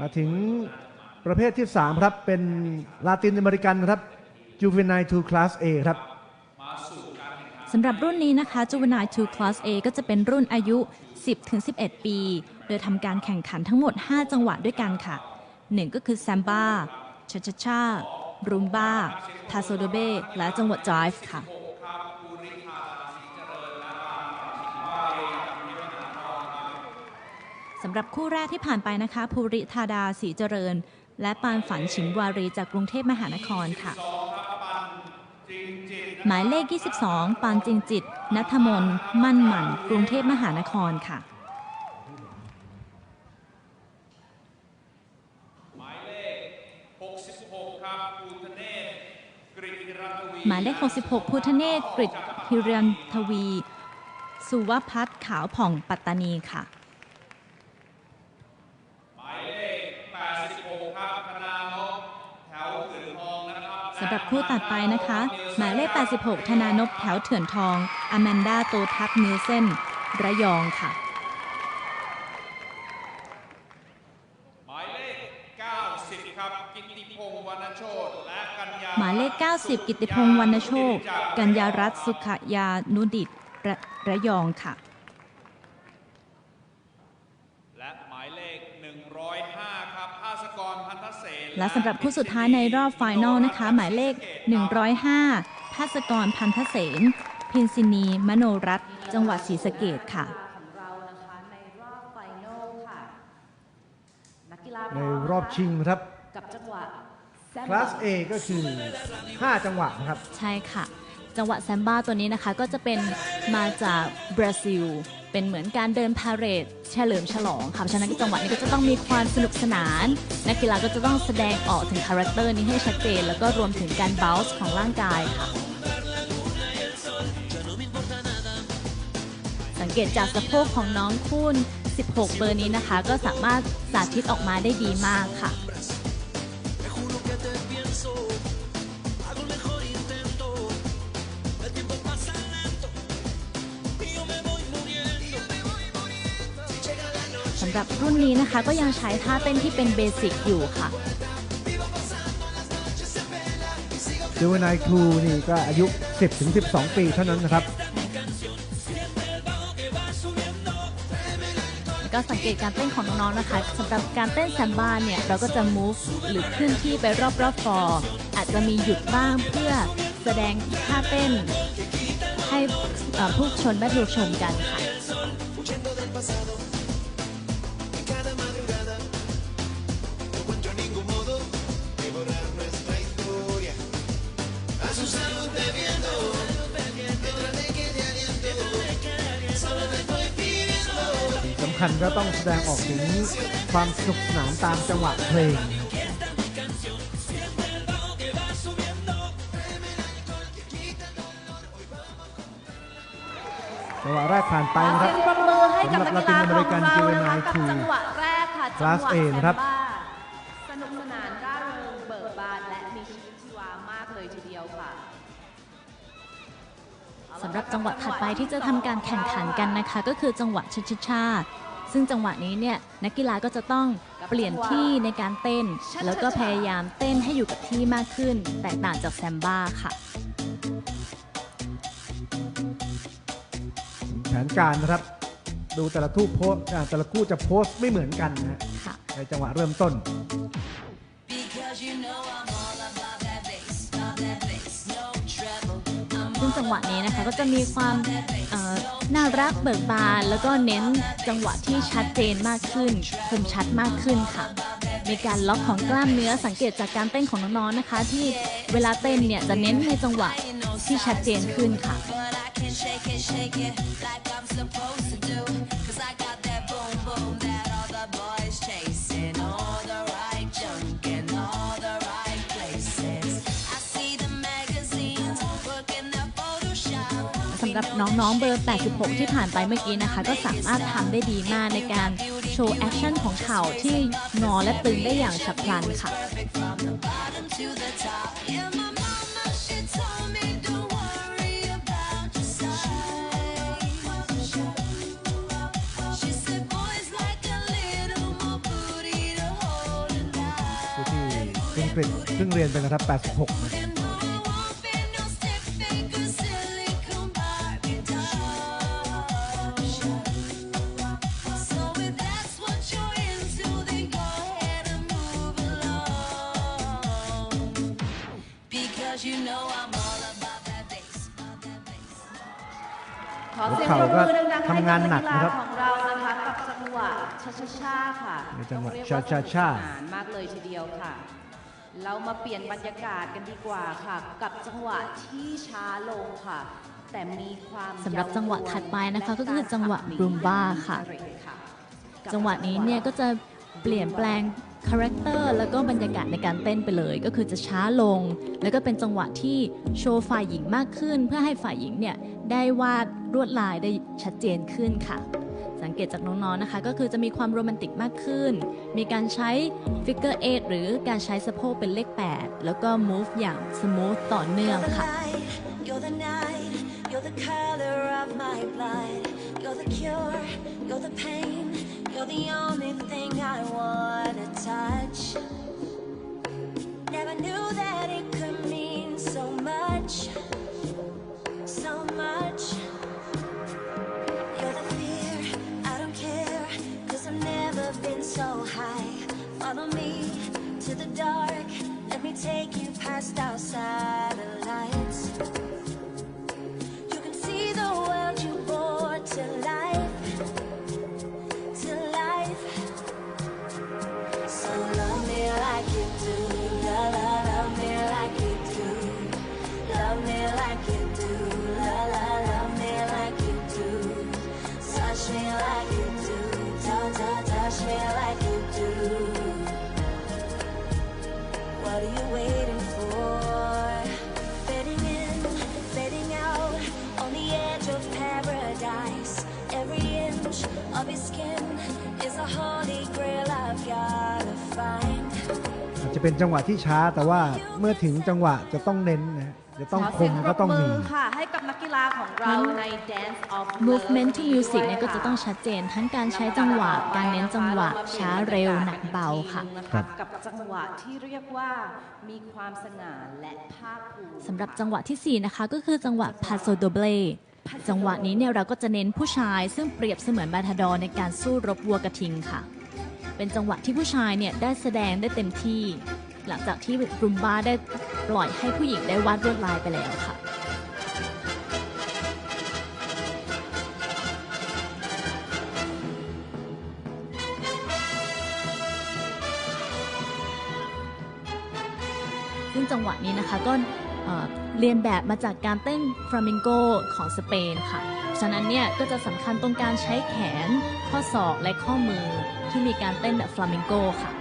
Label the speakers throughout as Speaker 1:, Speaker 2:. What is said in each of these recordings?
Speaker 1: มาถึงประเภทที่ 3 ครับ เป็นลาตินอเมริกันครับ Juvenile 2 Class A ครับ
Speaker 2: สำหรับรุ่นนี้นะคะ Juvenile 2 Class A ก็จะเป็นรุ่นอายุ 10-11 ปี โดยทำการแข่งขันทั้งหมด 5 จังหวะด้วยกันค่ะ 1 ก็คือแซมบ้าชาชาชารูมบ้าทาโซโดเบและจังหวะ Jive ค่ะ สำหรับคู่แรกที่ผ่านไปนะคะ ภูริธาดาศรีเจริญ และปานฝันฉิมวารีจากกรุงเทพมหานครค่ะ หมายเลข 22 ปานจริงจิต นัทมน มั่นหมั่น กรุงเทพมหานครค่ะ
Speaker 3: หมายเลข 66ครับภูทะเนศกริรัตวี
Speaker 2: หมายเลข66พุทธเนศกฤษฮิรันทวี สุวพัฒน์ขาวผ่องปัตตานีค่ะ
Speaker 3: หมายเลข 86 ครับธนานพแถวเถื่อนทองนะครับ
Speaker 2: สำหรับคู่ตัดไปนะคะ หมายเลข 86 ธนานพแถวเถื่อนทองอแมนดาโตทักนิวเซนระยองค่ะ
Speaker 3: หมายเลข 90 ครับ กิตติพงษ์วรรณโชตและกัญญา
Speaker 2: หมายเลข 90 กิติพงษ์วรรณโชค กัญญารัตน์สุขยานุดิตระระยองค่ะ
Speaker 3: และหมายเลข 105
Speaker 2: และสำหรับคู่สุดท้ายในรอบไฟนอลนะคะ หมายเลข 105 ภาสกรพันธเสนพินซินี มโนรัตน์จังหวัดศรีสะเกดค่ะ
Speaker 4: ของเรานะคะในรอบไฟนอลค่ะนักกีฬาพ
Speaker 1: ใน
Speaker 4: ร้อม
Speaker 1: รอบชิงครับ
Speaker 4: กับจังหวะแซม
Speaker 1: Class A ก็คือ 5 จังหวะนะครับ
Speaker 2: ใช่ค่ะ จังหวะแซมบ้าตัวนี้นะคะก็จะเป็นมาจากบราซิล เป็นเหมือนการเดินพาเหรดเฉลิมฉลองค่ะเพราะฉะนั้นจังหวะนี้ก็จะต้องมีความสนุกสนาน นักกีฬาก็จะต้องแสดงออกถึงคาแรคเตอร์นี้ให้ชัดเจน แล้วก็รวมถึงการบ o ล n ์ของร่างกายค่ะ สังเกตจากสะโพกของน้องคูณ16 เบอร์นี้นะคะ ก็สามารถสาธิตออกมาได้ดีมากค่ะำหรับรุ่นนี้นะคะ ก็ยังใช้ท่าเต้นที่เป็นเบสิกอยู่ค่ะ
Speaker 1: Juvenile 2นี่ก็อายุ 10-12 ปีเท่านั้นนะครับ
Speaker 2: แล้วก็สังเกตการเต้นของน้องๆนะคะสำหรับการเต้นแซมบ้าเนี่ยเราก็จะ move หรือเคลื่อนที่ไปรอบๆฟอร์อาจจะมีหยุดบ้างเพื่อแสดงท่าเต้นให้เอ่อผู้ชมได้ดูชมกันค่ะ
Speaker 1: คัญก็ต้องแสดงออกถึงความสนุกสนานตามจังหวะเพลงจังหวะแรกผ่านไป
Speaker 4: ขอ
Speaker 1: นะค
Speaker 4: เสี
Speaker 1: รับ
Speaker 4: ยงปรบมือให้กับนักกีฬาของเรา
Speaker 1: สำหรับ Latin
Speaker 4: นะคะ
Speaker 1: American
Speaker 4: กับ
Speaker 1: Juvenile
Speaker 4: จังหวะแรกค่ะจัง
Speaker 1: Class
Speaker 4: หวะ
Speaker 1: A นะครับ
Speaker 4: แซมบ้าสนุกสนานร่าเริงเบิกบานและมีชีวิตชีวามากเลยทีเดียวค่ะ
Speaker 2: สำหรับจังหวะถัดไปที่จะทำการแข่งขันกันนะคะ ก็คือจังหวะชาชาชา ซึ่งจังหวะนี้เนี่ยนักกีฬาก็จะต้องเปลี่ยนที่ในการเต้น แล้วก็พยายามเต้นให้อยู่กับที่มากขึ้น แตกต่างจากแซมบ้าค่ะ
Speaker 1: แผนการนะครับ ดูแต่ละทู่โพสอ่าแต่ละคู่จะโพสต์ไม่เหมือนกันนะฮะ
Speaker 2: ค่ะ
Speaker 1: ในจังหวะเริ่มต้น
Speaker 2: ซึ่ งจังหวะนี้นะคะก็จะมีความน่ารักเบิกบาน แล้วก็เน้นจังหวะที่ชัดเจนมากขึ้นคมชัดมากขึ้นค่ะ มีการล็อกของกล้ามเนื้อสังเกตจากการเต้นของน้องๆนะคะ ที่เวลาเต้นเนี่ยจะเน้นในจังหวะที่ชัดเจนขึ้นค่ะำหรับน้องๆเบอร์ 86 ที่ผ่านไปเมื่อกี้นะคะ ก็สามารถทำได้ดีมากในการโชว์แอคชั่นของเข่าที่งอและตึงได้อย่างฉับพลันค่ะ
Speaker 5: She said, boys like a little more booty to hold.
Speaker 1: คุณกฤษเพิ่งเรียนไปนะครับ 86
Speaker 4: งๆให้
Speaker 1: ทำงานหนัก
Speaker 4: กีฬา
Speaker 1: นะครับ
Speaker 4: ของเรานะคะกับจังหวะชาชาชาค่ะ
Speaker 1: ในจังหวะ
Speaker 4: ต้องเรียกว่า
Speaker 1: ชาชาชา
Speaker 4: สนุกสนานมากเลยทีเดียวค่ะ เรามาเปลี่ยนบรรยากาศกันดีกว่าค่ะ กับจังหวะที่ช้าลงค่ะ แต่มีความ
Speaker 2: สำหรับจังหวะถัดไปนะคะ
Speaker 4: เยาว์
Speaker 2: ก็คือจังหวะ Rumba ค่ะ จังหวะนี้เนี่ยก็จะเปลี่ยนแปลง คาแรคเตอร์แล้วก็บรรยากาศในการเต้นไปเลย ก็คือจะช้าลง แล้วก็เป็นจังหวะที่โชว์ฝ่ายหญิงมากขึ้น เพื่อให้ฝ่ายหญิงเนี่ยได้วาดลวดลายได้ชัดเจนขึ้นค่ะ สังเกตจากน้องๆนะคะ ก็คือจะมีความโรแมนติกมากขึ้น มีการใช้ฟิกเกอร์8หรือการใช้สะโพกเป็นเลข 8 แล้วก็ move อย่างสมูทต่อเนื่องค่ะ
Speaker 5: you're the color of my blood. You're the cure, you're the pain, you're the only thing I wanna touch. Never knew that it could mean so much, so much. You're the fear, I don't care, cause I've never been so high. Follow me to the dark, let me take you past our What are you waiting for? Fading in, fading out, on the edge of paradise. Every inch of your skin is a holy grail I've gotta find.
Speaker 1: อาจจะเป็นจังหวะที่ช้าแต่ว่าเมื่อถึงจังหวะจะต้องเน้นนะฮะ จะต้อง
Speaker 4: ข
Speaker 1: ค
Speaker 4: เสีย
Speaker 1: ม
Speaker 4: ปร
Speaker 1: ก็
Speaker 4: บ
Speaker 1: ต้อง
Speaker 4: มื
Speaker 1: มี
Speaker 4: ค่ะให้กับนักกีฬาของเราใน Dance of Love
Speaker 2: movement to music
Speaker 4: ด้วย
Speaker 2: เนี่ยก็จะต้องชัดเจนทั้งการใช้จังหวะ การเน้นจังหวะ ช้าเร็วหนักเบาค่ะ
Speaker 1: ครับ
Speaker 4: กับจังหวะที่เรียกว่ามีความสง่าและภาคภูมิ
Speaker 2: สำหรับจังหวะทีสี่4 นะคะ ก็คือจังหวะ paso doble จังหวะนี้เนี่ยเราก็จะเน้นผู้ชายซึ่งเปรียบเสมือนบาทาดอร์ในการสู้รบวัวกระทิงค่ะ เป็นจังหวะที่ผู้ชายเนี่ยได้แสดงได้เต็มที่ หลังจากที่รุมบ้าได้ปล่อยให้ผู้หญิงได้วาดลวดลายไปแล้วค่ะซึ่งจังหวะนี้นะคะก็เเรียนแบบมาจากการเต้นฟลามิงโกของสเปนค่ะ ฉะนั้นเนี่ยก็จะสำคัญตรงการใช้แขน ข้อศอกและข้อมือที่มีการเต้นแบบฟลามิงโกค่ะ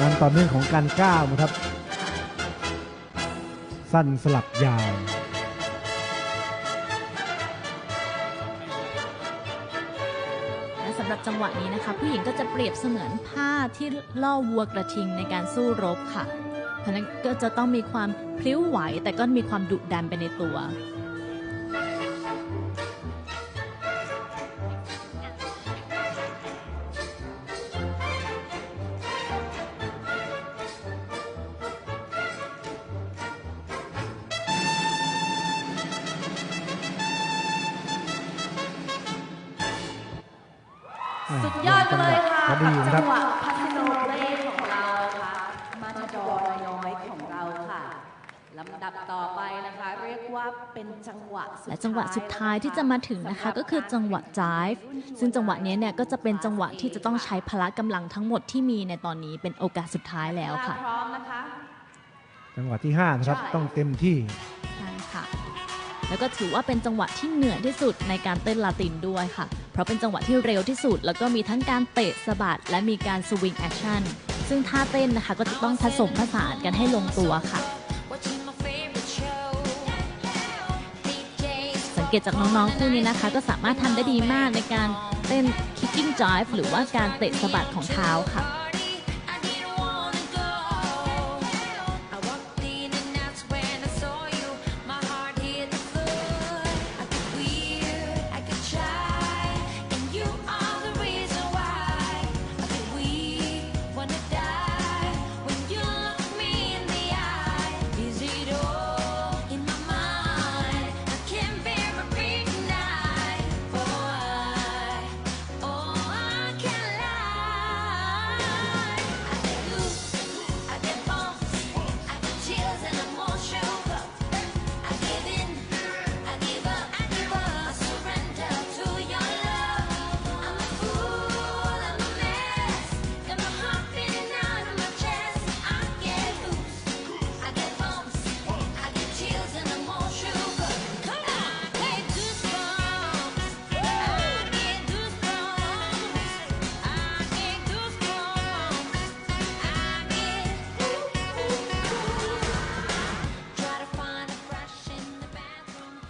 Speaker 1: การต่อเนื่องของการก้าวนะครับ สั้นสลับยาว
Speaker 2: และสำหรับจังหวะนี้นะคะ ผู้หญิงก็จะเปรียบเสมือนผ้าที่ล่อวัวกระทิงในการสู้รบค่ะ เพราะฉะนั้นก็จะต้องมีความพลิ้วไหวแต่ก็มีความดุดันไปในตัว
Speaker 4: ค่ะ
Speaker 1: พอ
Speaker 4: กับ
Speaker 1: ดีนะค
Speaker 4: จั
Speaker 1: รับ
Speaker 4: งหวะพัสโนเล่ของเราค่ะมาทาดอร์น้อยของเราค่ะลำดับต่อไปนะคะ เรียกว่าเป็นจังหวะสุด
Speaker 2: และจังหวะสุดท้ายที่จะมาถึงนะคะ ก็คือจังหวะ jive ซึ่งจังหวะนี้เนี่ยก็จะเป็นจังหวะที่จะต้องใช้พละกำลังทั้งหมดที่มีในตอนนี้เป็นโอกาสสุดท้ายแล้วค่ะ
Speaker 4: พร้อมนะคะ
Speaker 1: จังหวะที่ 5 นะครับต้องเต็มที่
Speaker 2: ใช่ค่ะ แล้วก็ถือว่าเป็นจังหวะที่เหนื่อยที่สุดในการเต้นลาตินด้วยค่ะ เพราะเป็นจังหวะที่เร็วที่สุด แล้วก็มีทั้งการเตะสะบัดและมีการสวิงแอคชั่น ซึ่งท่าเต้นนะคะก็จะต้องผสมผสานกันให้ลงตัวค่ะ สังเกตจากน้องๆคู่นี้นะคะ ก็สามารถทำได้ดีมากในการเต้น kicking jive หรือว่าการเตะสะบัดของเท้าค่ะ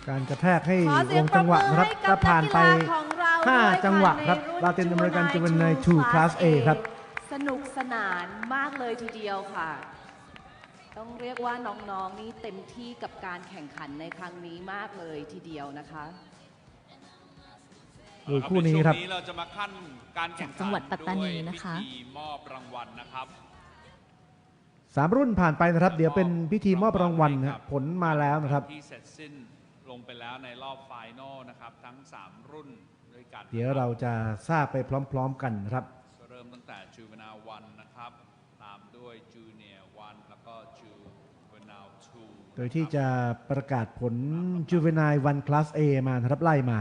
Speaker 1: การกระแทกให้
Speaker 4: ขอเสี
Speaker 1: วย
Speaker 4: ง
Speaker 1: ง
Speaker 4: ปร
Speaker 1: จั
Speaker 4: บ
Speaker 1: งห
Speaker 4: มื
Speaker 1: วะ
Speaker 4: อ
Speaker 1: นะครับ
Speaker 4: ให้กับ
Speaker 1: ก็ผ่านไป
Speaker 4: นักกีฬของเราด้วย
Speaker 1: 5จังหวะครับ
Speaker 4: ใน
Speaker 1: ลาตินอเมริกันจูเวนไน
Speaker 4: Juvenile
Speaker 1: 2 Class A ครับ
Speaker 4: สนุกสนานมากเลยทีเดียวค่ะ ต้องเรียกว่าน้องๆนี่เต็มที่กับการแข่งขันในครั้งนี้มากเลยทีเดียวนะคะ
Speaker 1: ดูคู่นี้ครับ
Speaker 3: ในช่วงนี้เราจะมาขั้นการแข่งขัน
Speaker 2: จากจังหวัดปัตตานีนะคะ
Speaker 3: ด้วยพิธีมอบรางวัลนะครับ
Speaker 1: สามรุ่นผ่านไปนะครับ เดี๋ยวเป็นพิธีมอบรางวัลนะผลมาแล้วนะครับ
Speaker 3: ที่เสร็จสิ้นล งไปแล้วในรอบไฟนอลนะครับ ทั้ง 3 รุ่นด้วยกัน
Speaker 1: เดี๋ยวเราจะทราบไปพร้อมๆกันนะครับ
Speaker 3: ก็เริ่มตั้งแต่จูเวนาวันนะครับ ตามด้วยจูเนียวันแล้วก็จูเวนาทู
Speaker 1: โดยที่จะประกาศผล Juvenile 1 Class A มานะครับไล่มา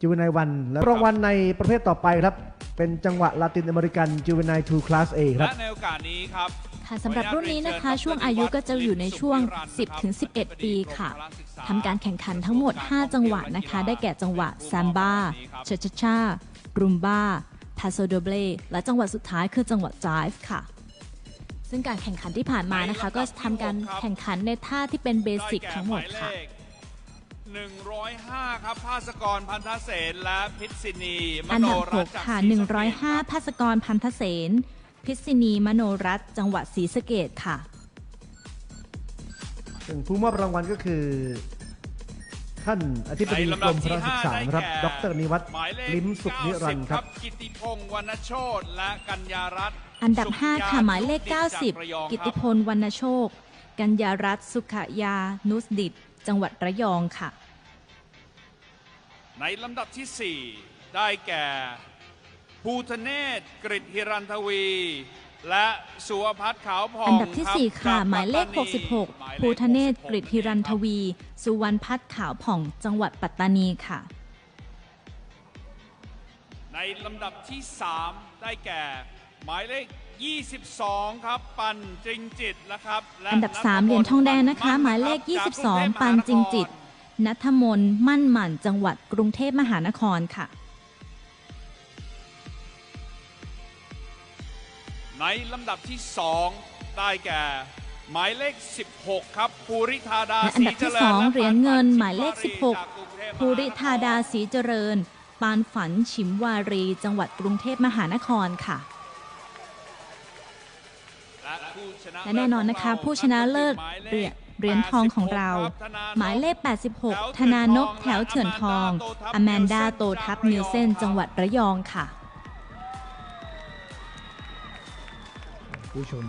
Speaker 1: Juvenile 1แล้วรางวัลในประเภทต่อไปครับ เป็นจังหวะลาตินอเมริกัน Juvenile 2 Class A ครับ
Speaker 3: และในโอกาสนี้ครับ
Speaker 2: ค่ะสำหรับรุ่นนี้นะคะ ช่วงอายุก็จะอยู่ในช่วง 10ถึง11 ปีค่ะทำการแข่งขันทั้งหมด 5 จังหวะนะคะ ได้แก่จังหวะซัมบ้าชาชาชารุมบ้าพาโซโดเบลและจังหวะสุดท้ายคือจังหวะ jive ค่ะ ซึ่งการแข่งขันที่ผ่านมานะคะ ก็ทำการแข่งขันในท่าที่เป็นเบสิกทั้งหมดค่ะ
Speaker 3: 105 ครับภาสกรพันธเสนและพิษณีม
Speaker 2: อัน
Speaker 3: โน
Speaker 2: ดับ
Speaker 3: รัตน์จาก
Speaker 2: 6ค่ะ
Speaker 3: ศรีสะเกษครับ
Speaker 2: 105ภาสกรพันธเสน พิษินีมโนรัตน์จังหวัดศรีสะเกดค่ะ
Speaker 1: ซึ่งผู้มอบรางวัลก็คือ ท่านอธิบดี
Speaker 3: ใน
Speaker 1: ก
Speaker 3: ลำ
Speaker 1: ร
Speaker 3: ดับ
Speaker 1: มพ
Speaker 3: ที่
Speaker 1: ระศึก
Speaker 3: 5
Speaker 1: ษา
Speaker 3: ได้
Speaker 1: นะครับ
Speaker 3: แก่
Speaker 1: ดรนิวัฒน์
Speaker 3: หมายเลข
Speaker 1: ลิ้มสุขนิรันดร์
Speaker 3: 90
Speaker 1: ครับ
Speaker 3: กิติพงศ์วรรณโชตและกัญญารัตน์
Speaker 2: อันดับ
Speaker 3: สุขย
Speaker 2: 5ค่ะ หมายเลข
Speaker 3: นุชดิษฐ์จากระยอง
Speaker 2: 90 กิ
Speaker 3: ค
Speaker 2: ติ
Speaker 3: รับ
Speaker 2: พลวรรณโชค กัญญารัตน์สุขยานุสดิต จังหวัดระยองค่ะ
Speaker 3: ในลำดับที่ 4 ได้แก่ ภูทะเนศกฤษฮิรันทวี และสุวพัฒน์ขาวผ่อง
Speaker 2: อันดับที่
Speaker 3: รับ
Speaker 2: 4ค่ะ
Speaker 3: จก
Speaker 2: หมายเลข
Speaker 3: ปัตตานีหมาย
Speaker 2: 66
Speaker 3: ลข
Speaker 2: ภูทะเนศกฤษ
Speaker 3: 66
Speaker 2: ฮิรันท
Speaker 3: นั่นเองคบ
Speaker 2: วี สุวรรณพัฒน์ขาวผ่อง จังหวัดปัตตานีค่ะ
Speaker 3: ในลำดับที่ 3 ได้แก่ หมายเลข 22 ครับ ปันจริงจิตนะครับและ
Speaker 2: อันดับ 3 เหรียญทองแดงนะคะ หมายเลข 22 ปันจริงจิตนัทมนต์มั่นหมั่นจังหวัดกรุงเทพมหานครค่ะ
Speaker 3: ในลำดับที่ 2 ได้แก่ หมายเลข 16 ครับภูริธาดา
Speaker 2: และอันดับที่
Speaker 3: ศจญ
Speaker 2: 2
Speaker 3: และ
Speaker 2: เหรียญเงิน
Speaker 3: ป
Speaker 2: หมายเลข
Speaker 3: ชิมวรีจากกรุงเทพ
Speaker 2: 16ภูริธาดาศรีเจริญ ปานฝันฉิมวารี จังหวัดกรุงเทพมหานครค่ะ
Speaker 3: และผู้ชนะ
Speaker 2: และแน่นอนนะคะ ผู้ชนะเลิศเหรียญเหรียญทองของเรา หมายเลข 86 ธนานพแถวเถื่อนทอง อแมนดาโตทับนิวเซนจังหวัดระยองค่ะ
Speaker 1: ผู้ชม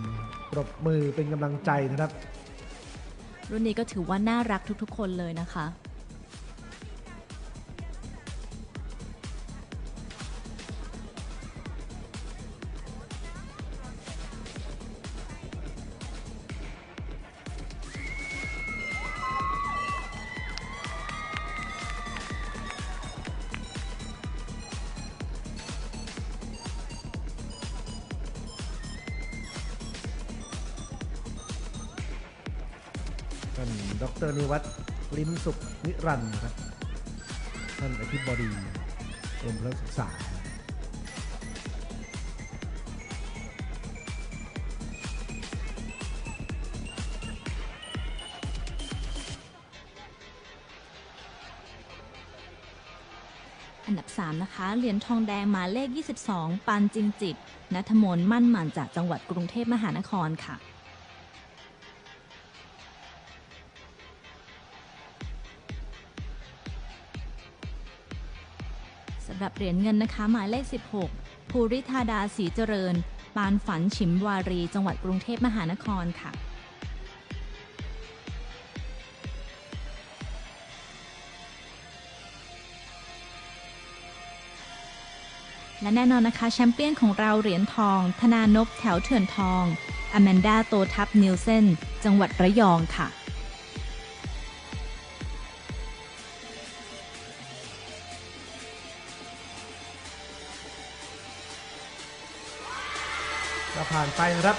Speaker 1: ปรบมือเป็นกำลังใจนะครับ
Speaker 2: รุ่นนี้ก็ถือว่าน่ารักทุกๆ คนเลยนะคะ
Speaker 1: ดรนิวัฒน์ลิ้มสุขนิรันดร์ครับท่านอธิบดีกรมพระศึกษา
Speaker 2: อันดับ 3 นะคะ เหรียญทองแดงหมายเลข 22 ปันจิงจิตนัทมน์มั่นหมั่นจากจังหวัดกรุงเทพมหานครค่ะ รับเหรียญเงินนะคะ หมายเลข 16 ภูริธาดาศรีเจริญ ปานฝันฉิมวารี จังหวัดกรุงเทพมหานครค่ะและแน่นอนนะคะ แชมเปี้ยนของเราเหรียญทอง ธนานพแถวเถื่อนทองอแมนดาโตทับนิวเซนจังหวัดระยองค่ะ
Speaker 1: ไปนะครับ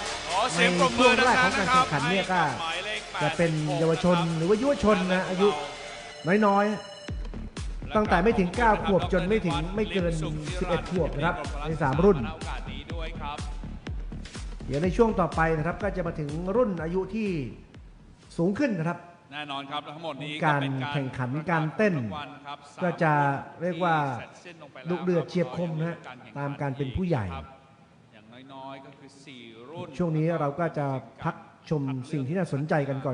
Speaker 1: ในช่ว
Speaker 3: ง
Speaker 1: แรกของการแข่งขันเนี่ยก็จะเป็นเยาวชนหรือว่ายุวชนนะอายุน้อยๆ ตั้งแต่ไม่ถึง 9 ขวบจนไม่ถึงไม่เกิน 11 ขวบนะครับใน 3 รุ่น เดี๋ยวในช่วงต่อไปนะครับก็จะมาถึงรุ่นอายุที่สูงขึ้นนะครับแน่นอนครับทั้งหมดนี้
Speaker 3: การแข่งขันการเต้น
Speaker 1: ก็
Speaker 3: จะเรียกว่าดุเดือดเฉียบคมนะตามการเป็นผู้ใหญ่ ช่วงนี้เราก็จะพักชมสิ่งที่น่าสนใจกันก่อน